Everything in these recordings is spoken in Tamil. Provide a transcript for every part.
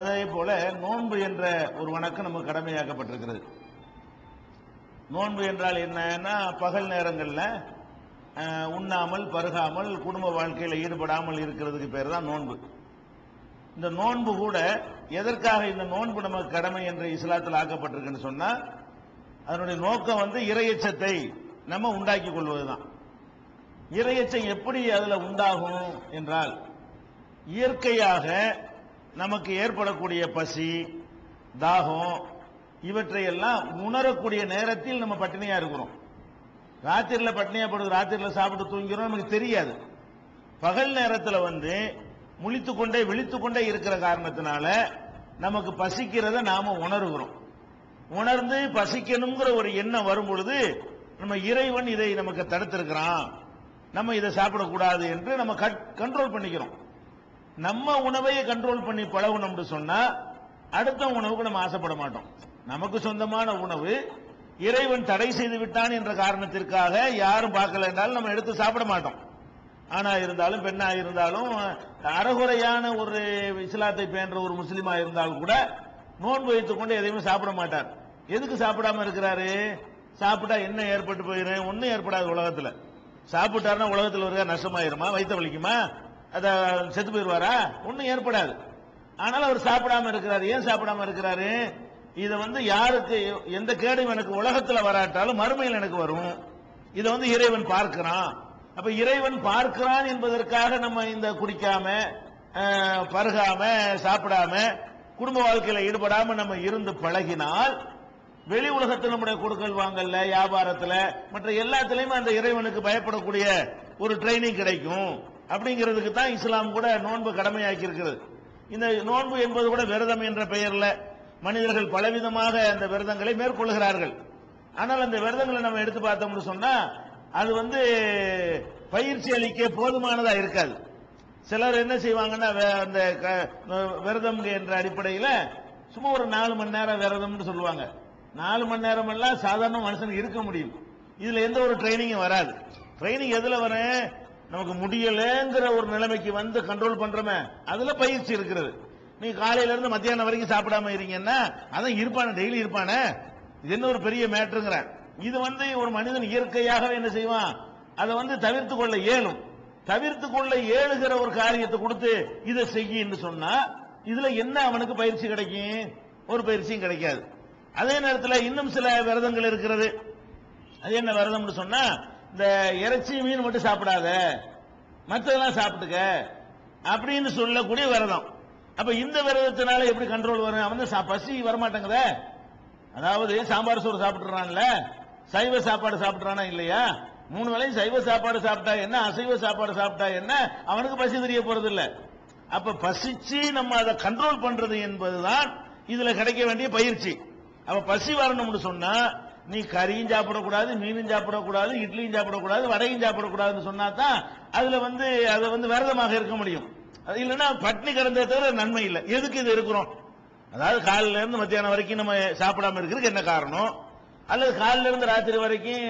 அதே போல நோன்பு என்ற ஒரு வணக்கம் நமக்கு கடமையாக்கப்பட்டிருக்கிறது. நோன்பு என்றால் என்னன்னா பகல் நேரங்களில் அஹ், உண்ணாமல் பருகாமல் குடும்ப வாழ்க்கையில் ஈடுபடாமல் இருக்கிறதுக்கு பேர் தான் நோன்பு. இந்த நோன்பு கூட எதற்காக இந்த நோன்பு நமக்கு கடமை என்று இஸ்லாத்தில் ஆக்கப்பட்டிருக்குன்னு சொன்னால் அதனுடைய நோக்கம் வந்து இரையச்சத்தை நம்ம உண்டாக்கி கொள்வதுதான். இரையச்சம் எப்படி அதுல உண்டாகும் என்றால் இயற்கையாக நமக்கு ஏற்படக்கூடிய பசி தாகம் இவற்றையெல்லாம் உணரக்கூடிய நேரத்தில் நம்ம பட்டினியா இருக்கிறோம். ராத்திரில பட்டினியா படுது ராத்திரில சாப்பிட்டு தூங்கிறோம் நமக்கு தெரியாது. பகல் நேரத்தில் வந்து முழித்துக்கொண்டே விழித்துக்கொண்டே இருக்கிற காரணத்தினால நமக்கு பசிக்கிறத நாம உணர்கிறோம். உணர்ந்து பசிக்கணுங்கிற ஒரு எண்ணம் வரும் பொழுது நம்ம இறைவன் இதை நமக்கு தடுத்திருக்கிறான். நம்ம இதை சாப்பிடக்கூடாது என்று நம்ம கண்ட்ரோல் பண்ணிக்கிறோம். நம்ம உணவையே கண்ட்ரோல் பண்ணி பழகணும்னு சொன்னா அடுத்த உணவுக்கு நம்ம ஆசைப்பட மாட்டோம். நமக்கு சொந்தமான உணவு இறைவன் தடை செய்து விட்டான் என்ற காரணத்திற்காக யாரும் பார்க்கல என்றாலும் நம்ம எடுத்து சாப்பிட மாட்டோம். ஆனா இருந்தாலும் பெண்ணா இருந்தாலும் அறகுறையான ஒரு இஸ்லாத்தை பேன்ற ஒரு முஸ்லீமா இருந்தாலும் கூட நோன்பு வைத்துக் கொண்டு எதையுமே சாப்பிட மாட்டார். எதுக்கு சாப்பிடாம இருக்கிறாரு? சாப்பிட்டா என்ன ஏற்பட்டு போயிடும் ஒன்னும் ஏற்படாது உலகத்துல. சாப்பிட்டாருன்னா உலகத்தில் இருக்க நஷ்டமாயிருமா? வைத்த வலிக்குமா? அதை செத்து போயிடுவாரா ஒன்றும் ஏற்படாது. ஆனால் அவர் சாப்பிடாம இருக்கிறாரு. ஏன் சாப்பிடாம இருக்கிறாரு? இதை வந்து யாருக்கு எந்த கேடும் எனக்கு உலகத்தில் வராட்டாலும் மறுமையில் எனக்கு வரும். இதை வந்து இறைவன் பார்க்கிறான். அப்ப இறைவன் பார்க்கிறான் என்பதற்காக நம்ம இந்த குடிக்காம பருகாம சாப்பிடாம குடும்ப வாழ்க்கையில ஈடுபடாம நம்ம இருந்து பழகினால் வெளி உலகத்தில் நம்முடைய கொடுக்கல் வாங்கல்ல வியாபாரத்தில் மற்ற எல்லாத்திலையும் அந்த இறைவனுக்கு பயப்படக்கூடிய ஒரு ட்ரைனிங் கிடைக்கும். அப்படிங்கிறதுக்கு தான் இஸ்லாம் கூட நோன்பு கடமையாக்கி இருக்கிறது இந்த நோன்பு என்பது கூட விரதம் என்ற பெயரில் மனிதர்கள் பலவிதமாக அந்த விரதங்களை மேற்கொள்கிறார்கள். ஆனால் அந்த விரதங்களை நம்ம எடுத்து பார்த்தோம்னு சொன்னா அது வந்து பயிற்சி அளிக்க போதுமானதா இருக்காது. சிலர் என்ன செய்வாங்கன்னா வே- அந்த க- விரதம் என்ற அடிப்படையில் சும்மா ஒரு நாலு மணி நேரம் விரதம்னு சொல்லுவாங்க. நாலு மணி நேரம் எல்லாம் சாதாரண மனுஷனுக்கு இருக்க முடியும். இதுல எந்த ஒரு ட்ரைனிங்கும் வராது. ட்ரைனிங் எதுல வரேன் நமக்கு முடியலங்கிற ஒரு நிலைமைக்கு வந்து கண்ட்ரோல் பண்றோமே அதுல பயிற்சி இருக்கிறது. நீ காலையில இருந்து மத்தியானம் வரைக்கும் சாப்பிடாம இருங்கன்னா அதான் இருப்பானே டெய்லி இருப்பானே. இது என்ன ஒரு பெரிய மேட்ருங்கிறேன் இது வந்து ஒரு மனிதன் இயற்கையாகவே என்ன செய்வான்? அதை வந்து தவிர்த்து கொள்ள இயலும் தவிர்த்து கொள்ள ஏழுகிற ஒரு காரியத்தை கொடுத்து இதை செய்யின்னு சொன்னா இதுல என்ன அவனுக்கு பயிற்சி கிடைக்கும்? ஒரு பயிற்சியும் கிடைக்காது. அதே நேரத்தில் இன்னும் சில விரதங்கள் இருக்கிறது. அது என்ன விரதம்னு சொன்னா இந்த இறைச்சி மீன் மட்டும் சாப்பிடாத. மற்றதெல்லாம் சாப்பிட்டுக்க. அப்படின்னு சொல்லக்கூடிய விரதம். அப்ப இந்த விரதத்தினால எப்படி கண்ட்ரோல் வரும்? அவன் சா- பசி வரமாட்டேங்குத? அதாவது சாம்பார் சோறு சாப்பிட்டுறான்ல? சைவ சாப்பாடு சாப்பிட்றானா இல்லையா? மூணு வேளையும் சைவ சாப்பாடு சாப்பிட்டா என்ன? அசைவ சாப்பாடு சாப்பிட்டா என்ன? அவனுக்கு பசி தெரிய போறது இல்ல அப்ப பசிச்சு நம்ம அதை கண்ட்ரோல் பண்றது என்பதுதான் இதுல கிடைக்க வேண்டிய பயிற்சி. அப்ப பசி வரணும்னு சொன்னா நீ கறியும் சாப்பிடக்கூடாது மீனும் சாப்பிடக்கூடாது இட்லியும் சாப்பிடக்கூடாது வடையும் சாப்பிடக்கூடாதுன்னு சொன்னா தான் அதுல வந்து அதை வந்து விரதமாக இருக்க முடியும். அது இல்லைன்னா பட்னி கிடந்த தவிர நன்மை இல்லை. எதுக்கு இது இருக்கிறோம்? அதாவது காலையில இருந்து மத்தியானம் வரைக்கும் நம்ம சாப்பிடாம இருக்கிறதுக்கு என்ன காரணம்? அல்லது காலையில இருந்து ராத்திரி வரைக்கும்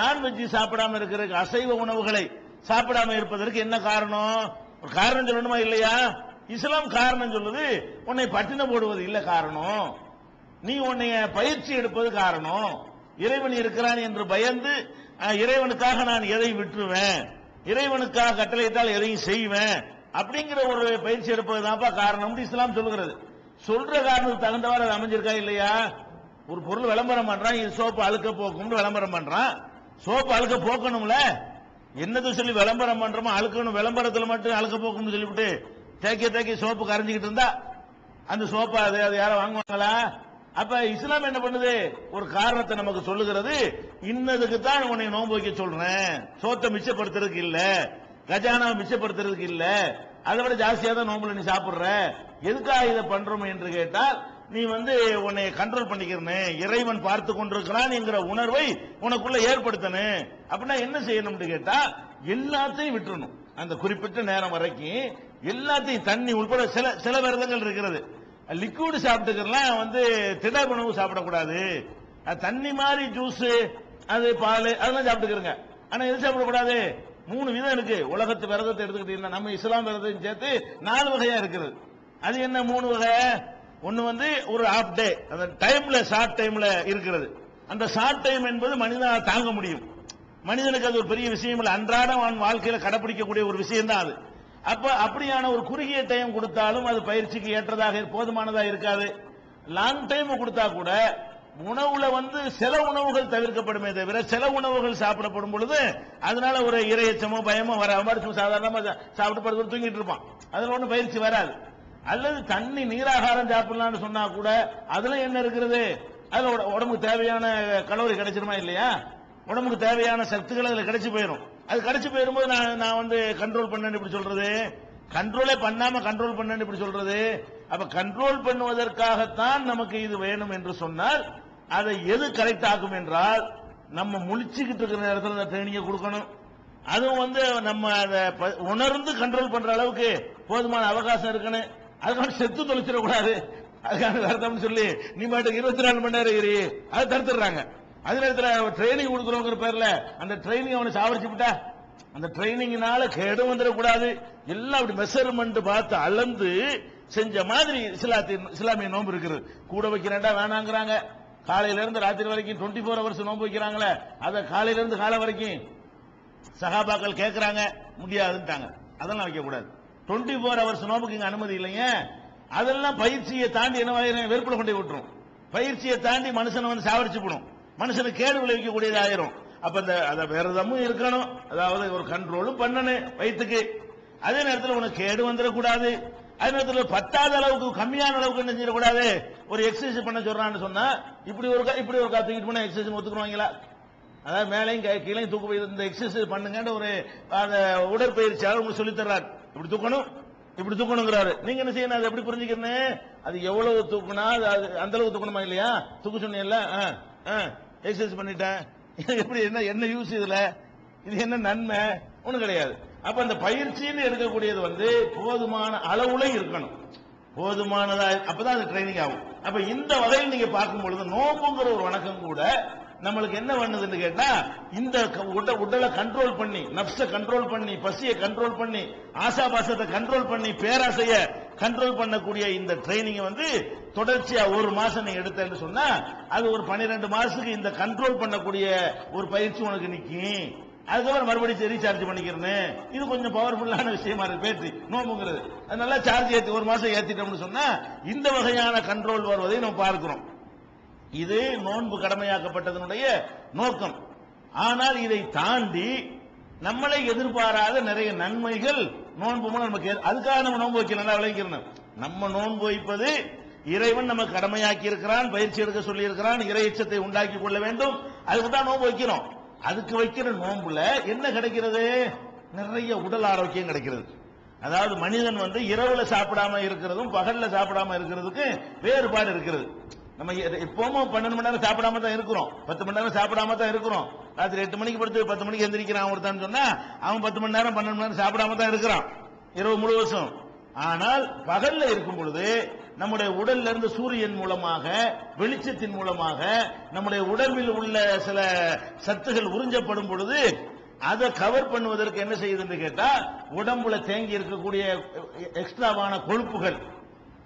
நான்வெஜ் சாப்பிடாம இருக்கிறதுக்கு அசைவ உணவுகளை சாப்பிடாம இருப்பதற்கு என்ன காரணம்? ஒரு காரணம் சொல்லணுமா இல்லையா? இஸ்லாம் காரணம் சொல்லுது உன்னை பட்டின போடுவது இல்லை காரணம். நீ உன்னைய பயிற்சி எடுப்பது காரணம். இறைவன் இருக்கிறான் என்று பயந்து இறைவனுக்காக நான் எதை விட்டுருவேன்? இறைவனுக்காக கட்டளையிட்டால் எதையும் செய்வேன்? அப்படிங்கிற ஒரு பயிற்சி எடுப்பது தான்ப்பா காரணம். இஸ்லாம் சொல்லுகிறது. சொல்ற காரணத்துக்கு தகுந்தவாறு அது அமைஞ்சிருக்கா இல்லையா? ஒரு பொருள் விளம்பரம் பண்றான் இது சோப்பு அழுக்க போக்கும்னு விளம்பரம் பண்றான். சோப்பு அழுக்க போக்கணும்ல? என்னது சொல்லி விளம்பரம் பண்றோமோ அழுக்கணும் விளம்பரத்தில் மட்டும் அழுக்க போக்கணும்னு சொல்லிவிட்டு தேக்கி தேக்கி சோப்பு கரைஞ்சிக்கிட்டு இருந்தா அந்த சோப்பா அது அது யாரும் வாங்குவாங்களா? அப்ப இஸ்லாம் என்ன பண்ணுது? ஒரு காரணத்தை நமக்கு சொல்லுகிறது. இன்னதுக்கு தான் உன்னை நோன்பு வைக்க சொல்றேன். சோத்தை மிச்சப்படுத்துறதுக்கு இல்ல. கஜானாவை மிச்சப்படுத்துறதுக்கு இல்ல. அதை விட ஜாஸ்தியா தான் நோம்புல நீ சாப்பிடுற. எதுக்காக இதை பண்றோம் என்று கேட்டால் நீ வந்து உன்னை கண்ட்ரோல் பண்ணிக்கிறனே இறைவன் பார்த்து கொண்டிருக்கிறான் என்கிற உணர்வை உனக்குள்ள ஏற்படுத்தணும் அப்படின்னா என்ன செய்யணும்னு கேட்டா எல்லாத்தையும் விட்டுறணும். அந்த குறிப்பிட்ட நேரம் வரைக்கும் எல்லாத்தையும் தண்ணி உட்பட சில சில விரதங்கள் இருக்கிறது. லிக்விடு சாப்பிட்டுக்கலாம் வந்து திட உணவு சாப்பிடக்கூடாது. அது தண்ணி மாதிரி ஜூஸ் அது பால் அதெல்லாம் சாப்பிட்டுக்கிறங்க. ஆனா எது சாப்பிடக்கூடாது? மூணு விதம் இருக்கு. உலகத்து விரதத்தை எடுத்துக்கிட்டீங்கன்னா நம்ம இஸ்லாம் விரதத்தையும் சேர்த்து நாலு வகையா இருக்குது. அது என்ன மூணு வகை? ஒன்று வந்து ஒரு ஹாஃப் டே அந்த டைம்ல ஷார்ட் டைம்ல இருக்கிறது. அந்த ஷார்ட் டைம் என்பது மனிதனால் தாங்க முடியும். மனிதனுக்கு அது ஒரு பெரிய விஷயம் இல்லை. அன்றாடம் அவன் வாழ்க்கையில் கடைபிடிக்கக்கூடிய ஒரு விஷயம் தான் அது. அப்ப அப்படியான ஒரு குறுகிய டைம் கொடுத்தாலும் அது பயிற்சிக்கு ஏற்றதாக போதுமானதா இருக்காது. லாங் டைம் கொடுத்தா கூட உணவுல வந்து சில உணவுகள் தவிர்க்கப்படுமே தவிர சில உணவுகள் சாப்பிடப்படும் பொழுது அதனால ஒரு இரையச்சமோ பயமோ வர மாதிரி சாதாரணமா சாப்பிட்டு படுத்து தூங்கிட்டு இருப்பான். அதுல ஒன்றும் பயிற்சி வராது. அல்லது தண்ணி நீராகாரம் சாப்பிடலாம்னு சொன்னா கூட அதுல என்ன இருக்கிறது அதுல உட- உடம்புக்கு தேவையான கலோரி கிடைச்சிருமா இல்லையா? உடம்புக்கு தேவையான சத்துக்கள் அதுல கிடைச்சு போயிடும் அது கடிச்சு போயிரும்போது நான் நான் வந்து கண்ட்ரோல் பண்ணேன்னு இப்படி சொல்றது? கண்ட்ரோலே பண்ணாம கண்ட்ரோல் பண்ணேன்னு இப்படி சொல்றது? அப்ப கண்ட்ரோல் பண்ணுவதற்காகத்தான் நமக்கு இது வேணும் என்று சொன்னால் அதை எது கரெக்ட் ஆகும் என்றால் நம்ம முழிச்சுக்கிட்டு இருக்கிற நேரத்தில் அந்த ட்ரைனிங்கை கொடுக்கணும். அதுவும் வந்து நம்ம அதை ப- உணர்ந்து கண்ட்ரோல் பண்ற அளவுக்கு போதுமான அவகாசம் இருக்கணும் அதுக்கான செத்து தொலைச்சிடக்கூடாது. அதுக்கான அர்த்தம்னு சொல்லி நீ பாட்டுக்கு இருபத்தி நாலு மணி நேரம் இரு. அதை தடுத்துடுறாங்க. அதே நேரத்தில் ட்ரைனிங் கொடுக்குறோங்கிற பேர்ல அந்த ட்ரைனிங் அவனை சாவரிச்சு விட்டா? அந்த ட்ரைனிங்னால கேடும் வந்துடக்கூடாது. எல்லாம் அப்படி மெஷர்மெண்ட் பார்த்து அளந்து செஞ்ச மாதிரி இஸ்லாத்தின் இஸ்லாமிய நோன்பு இருக்குது. கூட வைக்கிறேன்டா வேணாங்கிறாங்க. காலையில இருந்து ராத்திரி வரைக்கும் டுவெண்ட்டி ஃபோர் ஹவர்ஸ் நோன்பு வைக்கிறாங்களே அதை காலையில இருந்து காலை வரைக்கும் சகாபாக்கள் கேட்கறாங்க முடியாதுன்ட்டாங்க. அதெல்லாம் வைக்க கூடாது டுவெண்ட்டி ஃபோர் ஹவர்ஸ் நோம்புக்கு இங்க அனுமதி இல்லைங்க. அதெல்லாம் பயிற்சியை தாண்டி என்ன ஆயிரும்? வெறுப்புல கொண்டு விட்டுரும். பயிற்சியை தாண்டி மனுஷனை வந்து சாவரிச்சு போடும். மனுஷனுக்கு கேடு விளைவிக்கக்கூடியதாயிரும் அப்ப இந்த அதை விரதமும் இருக்கணும். அதாவது ஒரு கண்ட்ரோலும் பண்ணணும் வயிற்றுக்கு அதே நேரத்தில் உனக்கு கேடு வந்துடக்கூடாது. அதே நேரத்தில் பத்தாத அளவுக்கு கம்மியான அளவுக்கு என்ன செய்யக்கூடாது? ஒரு எக்ஸசைஸ் பண்ண சொல்றான்னு சொன்னா இப்படி ஒரு இப்படி ஒரு கா தூக்கிட்டு போனா எக்ஸசைஸ் ஒத்துக்குவாங்களா அதாவது மேலையும் கீழே கீழையும் தூக்கு போய் இந்த எக்ஸசைஸ் பண்ணுங்கன்னு ஒரு அந்த உடற்பயிற்சியாளர் உங்களுக்கு சொல்லி தர்றாரு. இப்படி தூக்கணும் இப்படி தூக்கணுங்கிறாரு. நீங்க என்ன செய்யணும்? அதை எப்படி புரிஞ்சுக்கிறேன் அது எவ்வளவு தூக்குனா அது அது அந்த அளவுக்கு தூக்கணுமா இல்லையா? தூக்க சொன்னீங்கல்ல எக்ஸசைஸ் பண்ணிட்டேன். எப்படி என்ன என்ன யூஸ் இதுல? இது என்ன நன்மை? ஒன்றும் கிடையாது. அப்ப அந்த பயிற்சின்னு எடுக்கக்கூடியது வந்து போதுமான அளவுல இருக்கணும். போதுமானதா அப்பதான் அது ட்ரைனிங் ஆகும். அப்ப இந்த வகையில் நீங்க பார்க்கும் பொழுது நோம்புங்கிற ஒரு வணக்கம் கூட நம்மளுக்கு என்ன பண்ணுதுன்னு கேட்டா இந்த உடல் உடலை கண்ட்ரோல் பண்ணி நப்ச கண்ட்ரோல் பண்ணி பசியை கண்ட்ரோல் பண்ணி ஆசாபாசத்தை கண்ட்ரோல் பண்ணி பேராசைய கண்ட்ரோல் பண்ணக்கூடிய இந்த ட்ரைனிங் வந்து தொடர்ச்சியா ஒரு மாசம் நீ எடுத்தேன்னு சொன்னா அது ஒரு 12 மாசத்துக்கு இந்த கண்ட்ரோல் பண்ணக்கூடிய ஒரு பயிற்சி உனக்கு நிற்கும் அதுக்கப்புறம் மறுபடியும் ரீசார்ஜ் பண்ணிக்கிறேன்னு. இது கொஞ்சம் பவர்ஃபுல்லான விஷயமா இருக்கு பேட்டரி நோம்புங்கிறது. அது நல்லா சார்ஜ் ஏற்றி ஒரு மாசம் ஏற்றிட்டோம்னு சொன்னா இந்த வகையான கண்ட்ரோல் வருவதை நம்ம பார்க்கிறோம். இது நோன்பு கடமையாக்கப்பட்டதனுடைய நோக்கம். ஆனால் இதை தாண்டி நம்மளை எதிர்பாராத நிறைய நன்மைகள் நோன்பு நமக்கு அதுக்காக நம்ம நோன்பு வைக்க நல்லா விளங்கிக்கிறோம் நம்ம நோன்பு வைப்பது இறைவன் நம்ம கடமையாக்கி இருக்கிறான் பயிற்சி எடுக்க சொல்லி இருக்கிறான் இறையச்சத்தை உண்டாக்கி கொள்ள வேண்டும். அதுக்கு தான் நோன்பு வைக்கிறோம். அதுக்கு வைக்கிற நோன்புல என்ன கிடைக்கிறது? நிறைய உடல் ஆரோக்கியம் கிடைக்கிறது. அதாவது மனிதன் வந்து இரவுல சாப்பிடாம இருக்கிறதும் பகல்ல சாப்பிடாம இருக்கிறதுக்கு வேறுபாடு இருக்கிறது நம்ம எப்பவும் பன்னெண்டு மணி நேரம் சாப்பிடாம தான் இருக்கிறோம். பத்து மணி நேரம் சாப்பிடாம தான் இருக்கிறோம். ராத்திரி எட்டு மணிக்கு படுத்து பத்து மணிக்கு எந்திரிக்கிறான் ஒருத்தான்னு சொன்னா அவன் பத்து மணி நேரம் பன்னெண்டு மணி நேரம் சாப்பிடாம தான் இருக்கிறான். இரவு முழுவதும். ஆனால் பகல்ல இருக்கும் பொழுது நம்முடைய உடல்ல இருந்து சூரியன் மூலமாக வெளிச்சத்தின் மூலமாக நம்முடைய உடம்பில் உள்ள சில சத்துகள் உறிஞ்சப்படும் பொழுது அதை கவர் பண்ணுவதற்கு என்ன செய்யுதுன்னு கேட்டா உடம்புல தேங்கி இருக்கக்கூடிய எக்ஸ்ட்ராவான கொழுப்புகள்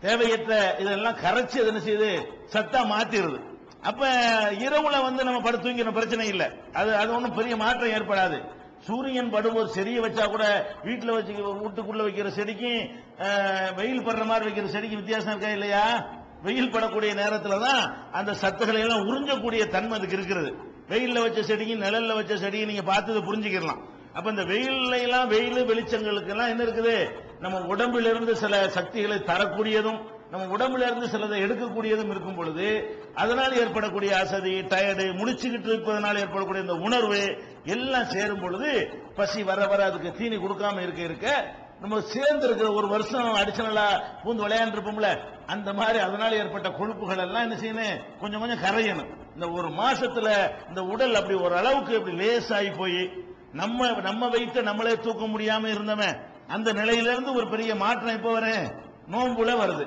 தேவையற்ற இதெல்லாம் கரைச்சி அது என்ன செய்யுது? சத்தா மாத்திருது. அப்ப இரவுல வந்து நம்ம படுத்து தூங்கின பிரச்சனை இல்லை. அது அது ஒன்றும் பெரிய மாற்றம் ஏற்படாது. சூரியன் படும் ஒரு செடியை வச்சா கூட வீட்டில் வச்சு வீட்டுக்குள்ள வைக்கிற செடிக்கும் வெயில் படுற மாதிரி வைக்கிற செடிக்கு வித்தியாசம் இருக்கா இல்லையா? வெயில் படக்கூடிய நேரத்தில் தான் அந்த சத்துக்களை எல்லாம் உறிஞ்சக்கூடிய தன்மை அதுக்கு இருக்கிறது. வெயில்ல வச்ச செடியும் நிழல்ல வச்ச செடியும் நீங்க பார்த்து புரிஞ்சுக்கிடலாம். புரிஞ்சுக்கலாம் அப்ப இந்த வெயில்ல எல்லாம் வெயில் வெளிச்சங்களுக்கு எல்லாம் என்ன இருக்குது? நம்ம உடம்பிலிருந்து இருந்து சில சக்திகளை தரக்கூடியதும் நம்ம உடம்புல இருந்து சிலதை எடுக்கக்கூடியதும் இருக்கும் பொழுது அதனால் ஏற்படக்கூடிய அசதி டயர்டு முடிச்சுக்கிட்டு இருப்பதனால் ஏற்படக்கூடிய இந்த உணர்வு எல்லாம் சேரும் பொழுது பசி வர வர அதுக்கு தீனி கொடுக்காம இருக்க இருக்க நம்ம சேர்ந்து இருக்கிற ஒரு வருஷம் அடிஷனலா பூந்து விளையாண்டுருப்போம்ல அந்த மாதிரி அதனால ஏற்பட்ட கொழுப்புகள் எல்லாம் என்ன செய்யணும்? கொஞ்சம் கொஞ்சம் கரையணும். இந்த ஒரு மாசத்துல இந்த உடல் அப்படி ஒரு அளவுக்கு இப்படி லேசாகி போய் நம்ம நம்ம வைத்த நம்மளே தூக்க முடியாம இருந்தவன் அந்த நிலையிலிருந்து ஒரு பெரிய மாற்றம் இப்போ வரேன் நோம்புல வருது.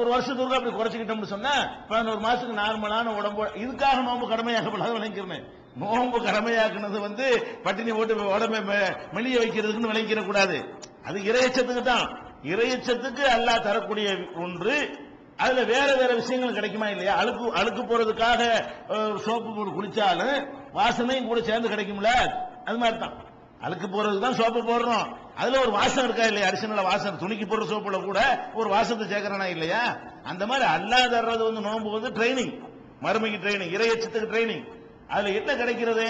ஒரு வருஷத்துக்கு அப்படி குறைச்சிக்கிட்டோம்னு சொன்னா பதினோரு மாசத்துக்கு நார்மலான உடம்பு இதுக்காக நோம்பு கடமையாக்கப்படாத விளங்கிக்கிறேன் நோம்பு கடமையாக்குனது வந்து பட்டினி போட்டு உடம்பை மெளிய மெலிய வைக்கிறதுக்குன்னு விளங்கிடக்கூடாது. கூடாது அது இறையச்சத்துக்கு தான். இறையச்சத்துக்கு அல்லாஹ் தரக்கூடிய ஒன்று. அதுல வேற வேற விஷயங்கள் கிடைக்குமா இல்லையா? அழுக்கு அழுக்கு போறதுக்காக சோப்பு போட்டு குளிச்சாலும் வாசனையும் கூட சேர்ந்து கிடைக்கும்ல? அது மாதிரி தான் அழுக்கு போறதுக்கு தான் சோப்பு போடுறோம். அதுல ஒரு வாசம் இருக்கா இல்லையா? அரிசனில் வாசம் துணிக்கு போடுற சோப்புல கூட ஒரு வாசத்தை சேர்க்கறானா இல்லையா? அந்த மாதிரி அல்லா தர்றது வந்து நோன்பு வந்து ட்ரைனிங் மறுமைக்கு ட்ரைனிங் இறையச்சத்துக்கு ட்ரைனிங் அதுல என்ன கிடைக்கிறது?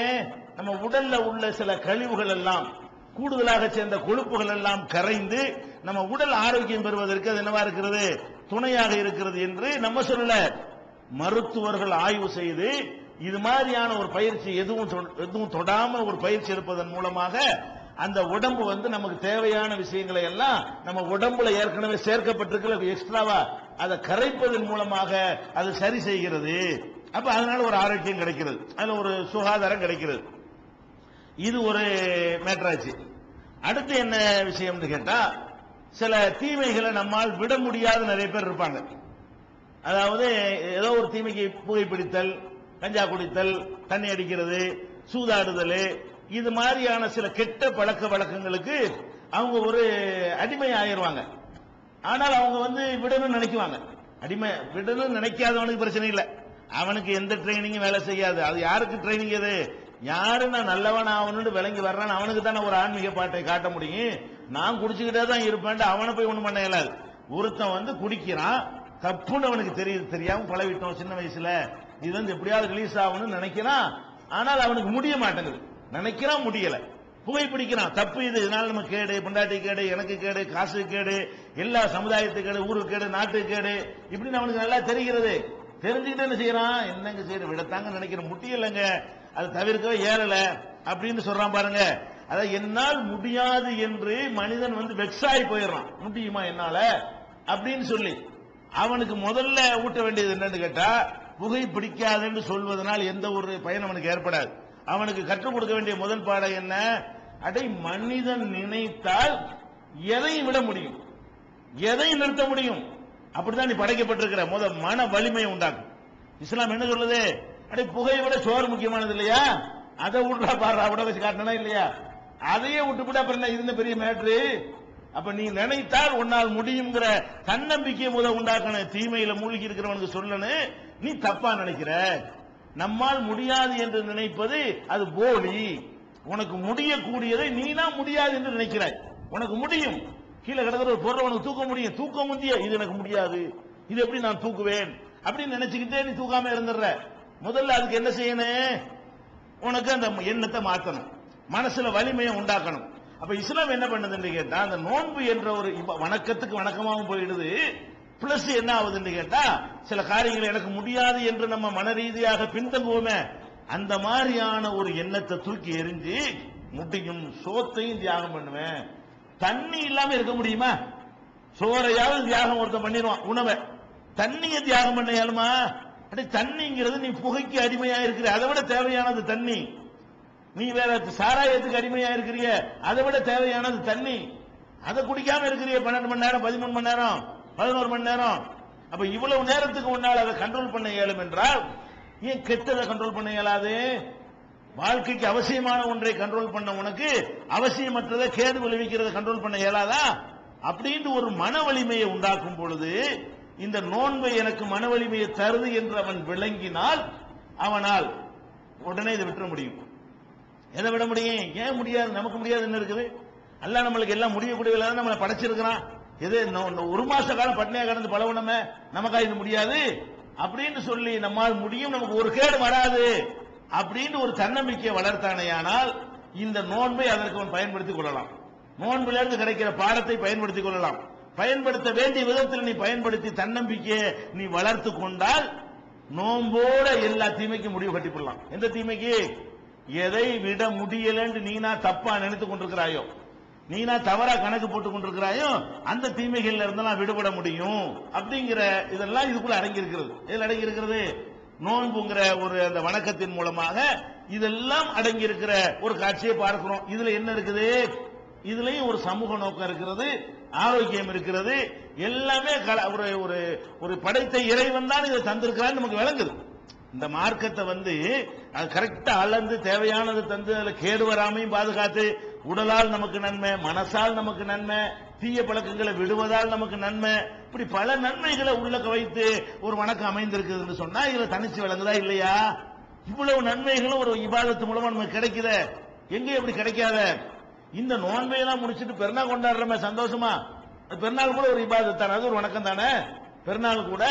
நம்ம உடல்ல உள்ள சில கழிவுகள் எல்லாம் கூடுதலாக சேர்ந்த கொழுப்புகள் எல்லாம் கரைந்து நம்ம உடல் ஆரோக்கியம் பெறுவதற்கு அது என்னவா இருக்கிறது? துணையாக இருக்கிறது என்று நம்ம சொல்லல மருத்துவர்கள் ஆய்வு செய்து இது மாதிரியான ஒரு பயிற்சி எதுவும் தொ- எதுவும் தொடாம ஒரு பயிற்சி எடுப்பதன் மூலமாக அந்த உடம்பு வந்து நமக்கு தேவையான விஷயங்களை எல்லாம் நம்ம உடம்புல ஏற்கனவே சேர்க்கப்பட்டிருக்கிற எக்ஸ்ட்ராவா? அதை கரைப்பதன் மூலமாக அது சரி செய்கிறது. அப்ப அதனால ஒரு ஆரோக்கியம் கிடைக்கிறது. அதுல ஒரு சுகாதாரம் கிடைக்கிறது. இது ஒரு மேட்ராச்சு. அடுத்து என்ன விஷயம்னு கேட்டா சில தீமைகளை நம்மால் விட முடியாத நிறைய பேர் இருப்பாங்க. அதாவது ஏதோ ஒரு தீமைக்கு புகைப்பிடித்தல் கஞ்சா குடித்தல் தண்ணி அடிக்கிறது சூதாடுதல் இது மாதிரியான சில கெட்ட பழக்க வழக்கங்களுக்கு அவங்க ஒரு அடிமை ஆயிருவாங்க ஆனால் அவங்க வந்து விடணும்னு நினைக்குவாங்க. அடிமை விடணும்னு நினைக்காதவனுக்கு பிரச்சனை இல்லை. அவனுக்கு எந்த ட்ரைனிங்கும் வேலை செய்யாது. அது யாருக்கு ட்ரைனிங் அது யாரு நான் நல்லவன் ஆகணும்னு விளங்கி வர்றான் அவனுக்கு தானே ஒரு ஆன்மீக பாட்டை காட்ட முடியும். நான் குடிச்சுக்கிட்டே தான் இருப்பேன் அவனை போய் ஒண்ணும் பண்ண இயலாது. ஒருத்தன் வந்து குடிக்கிறான். தப்புன்னு அவனுக்கு தெரியுது. தெரியாம பழவிட்டோம் சின்ன வயசுல. இது வந்து எப்படியாவது ரிலீஸ் ஆகணும்னு நினைக்கிறான். ஆனால் அவனுக்கு முடிய மாட்டேங்குது. நினைக்கிறான் முடியல. புகைப்பிடிக்கிறான் தப்பு இது. இதனால நம்ம கேடு பொண்டாட்டி கேடு எனக்கு கேடு காசு கேடு எல்லா சமுதாயத்துக்கு கேடு ஊருக்கு கேடு நாட்டுக்கு கேடு. இப்படின்னு அவனுக்கு நல்லா தெரிகிறது. தெரிஞ்சுக்கிட்டு என்ன செய்யறான்? என்னங்க செய்யற விடத்தாங்க நினைக்கிற முடியலைங்க அது தவிர்க்கவே ஏறல. அப்படின்னு சொல்றான் பாருங்க. அதான் என்னால் முடியாது என்று மனிதன் வந்து வெக்ஸாகி போயிடுறான். முடியுமா என்னால? அப்படின்னு சொல்லி. அவனுக்கு முதல்ல ஊட்ட வேண்டியது என்னன்னு கேட்டா புகை பிடிக்காதுன்னு சொல்வதனால் எந்த ஒரு பயன் அவனுக்கு ஏற்படாது. அவனுக்கு கற்றுக் கொடுக்க வேண்டிய முதல் பாடம் என்ன? அடை மனிதன் நினைத்தால் எதையும் விட முடியும். எதையும் நிறுத்த முடியும். அப்படிதான் நீ படைக்கப்பட்டிருக்கிற. முத மன வலிமையை உண்டாக்கும். இஸ்லாம் என்ன சொல்லுது? அடே புகையை விட சோறு முக்கியமானது இல்லையா? அதை விட்டா பாடுறா விட வச்சு காட்டினா இல்லையா? அதையே விட்டுவிட்டு அப்புறம் என்ன இருந்த பெரிய மேட்ரு அப்ப நீ நினைத்தால் உன்னால் முடியுங்கிற தன்னம்பிக்கையை முத உண்டாக்கணும். தீமையில மூழ்கி இருக்கிறவனுக்கு சொல்லணும். நீ தப்பா நினைக்கிற. நம்மால் முடியாது என்று நினைப்பது அது போலி. உனக்கு முடியக்கூடியதை நீனா முடியாது என்று நினைக்கிறாய். உனக்கு முடியும். கீழே கிடக்கிற ஒரு பொருளை உனக்கு தூக்க முடியும். தூக்க முடிய இது எனக்கு முடியாது. இது எப்படி நான் தூக்குவேன்? அப்படின்னு நினைச்சுக்கிட்டே நீ தூக்காம இருந்துடுற. முதல்ல அதுக்கு என்ன செய்யணும்? உனக்கு அந்த எண்ணத்தை மாற்றணும். மனசுல வலிமையை உண்டாக்கணும். அப்ப இஸ்லாம் என்ன பண்ணுதுன்னு கேட்டா அந்த நோன்பு என்ற ஒரு வணக்கத்துக்கு வணக்கமாகவும் போயிடுது. பிளஸ் என்ன ஆகுதுன்னு கேட்டா சில காரியங்கள் எனக்கு முடியாது என்று நம்ம மன ரீதியாக பின்தங்குவோமே அந்த மாதிரியான ஒரு எண்ணத்தை தூக்கி எரிஞ்சு முடியும் சோத்தையும் தியாகம் பண்ணுவேன். தண்ணி இல்லாம இருக்க முடியுமா? சோறையாவது தியாகம் ஒருத்தன் பண்ணிடுவான் உணவை. தண்ணியை தியாகம் பண்ண இயலுமா? அப்படி தண்ணிங்கிறது நீ புகைக்கு அடிமையா இருக்கிற அதை விட தேவையானது தண்ணி. நீ வேற சாராயத்துக்கு அடிமையா இருக்கிறிய அதை விட தேவையானது தண்ணி. அதை குடிக்காம இருக்கிறிய பன்னெண்டு மணி நேரம் பதிமூணு மணி நேரம். பதினோரு மணி நேரம். அப்ப இவ்வளவு நேரத்துக்கு முன்னால் அதை கண்ட்ரோல் பண்ண இயலும் என்றால் ஏன் கெட்டதை கண்ட்ரோல் பண்ண இயலாது? வாழ்க்கைக்கு அவசியமான ஒன்றை கண்ட்ரோல் பண்ண உனக்கு அவசியமற்றதை கேடு விளைவிக்கிறத கண்ட்ரோல் பண்ண இயலாதா? அப்படின்னு ஒரு மன வலிமையை உண்டாக்கும் பொழுது இந்த நோன்பை எனக்கு மன வலிமையை தருது என்று அவன் விளங்கினால் அவனால் உடனே இதை விட்டுற முடியும். எதை விட முடியும்? ஏன் முடியாது? நமக்கு முடியாது. என்ன இருக்குது? அல்ல நம்மளுக்கு எல்லாம் முடியக்கூடிய நம்மளை படைச்சிருக்கிறான். எது இன்னும் ஒரு மாச காலம் பட்னியா கடந்து பழகணுமே நமக்காக இது முடியாது. அப்படின்னு சொல்லி நம்மால் முடியும் நமக்கு ஒரு கேடு வராது அப்படின்னு ஒரு தன்னம்பிக்கையை வளர்த்தானேயானால் இந்த நோன்பை அதற்கு அவன் பயன்படுத்திக் கொள்ளலாம். நோன்பிலிருந்து கிடைக்கிற பாடத்தை பயன்படுத்திக் கொள்ளலாம். பயன்படுத்த வேண்டிய விதத்தில் நீ பயன்படுத்தி தன்னம்பிக்கையை நீ வளர்த்து கொண்டால் நோம்போட எல்லா தீமைக்கும் முடிவு கட்டிவிடலாம் எந்த தீமைக்கு? எதை விட முடியலன்னு நீனா தப்பா நினைத்து கொண்டிருக்கிறாயோ. நீனா தவறா கணக்கு போட்டு கொண்டிருக்கிறாயோ அந்த தீமைகள்ல இருந்தெல்லாம் விடுபட முடியும். அப்படிங்கிற இதெல்லாம் இதுக்குள்ள அடங்கி இருக்கிறது இதில் அடங்கி இருக்கிறது நோன்புங்கிற ஒரு அந்த வணக்கத்தின் மூலமாக இதெல்லாம் அடங்கி இருக்கிற ஒரு காட்சியை பார்க்கிறோம். இதுல என்ன இருக்குது? இதுலயும் ஒரு சமூக நோக்கம் இருக்கிறது ஆரோக்கியம் இருக்கிறது. எல்லாமே ஒரு ஒரு ஒரு படைத்த இறைவன் தான் இதை தந்திருக்கிறான்னு நமக்கு விளங்குது. இந்த மார்க்கத்தை வந்து அது கரெக்டா அளந்து தேவையானது தந்து அதுல கேடு வராமையும் பாதுகாத்து உடலால் நமக்கு நன்மை மனசால் நமக்கு நன்மை தீய பழக்கங்களை விடுவதால் நமக்கு நன்மை இப்படி பல நன்மைகளை உள்ள வைத்து ஒரு வணக்கம் அமைந்திருக்குதுன்னு சொன்னா இதுல தனிச்சு விளங்குதா இல்லையா? இவ்வளவு நன்மைகளும் ஒரு இபாதத்து மூலமா நமக்கு கிடைக்குத. எங்க எப்படி கிடைக்காத? இந்த நோன்பையெல்லாம் முடிச்சிட்டு பெருநாள் கொண்டாடுறமே சந்தோஷமா? பெருநாள் கூட ஒரு இபாதத் அது ஒரு வணக்கம் தானே பெருநாள் கூட